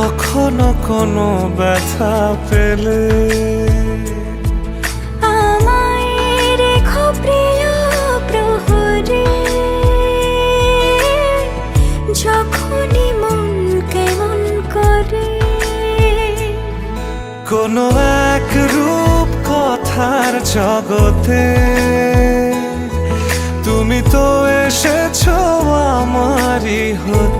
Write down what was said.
কখনো কোনো ব্যথা পেলে? যখনই মন কেমন করে। কোনো এক রূপ কথার জগতে। তুমি তো এসেছ আমারই হতে।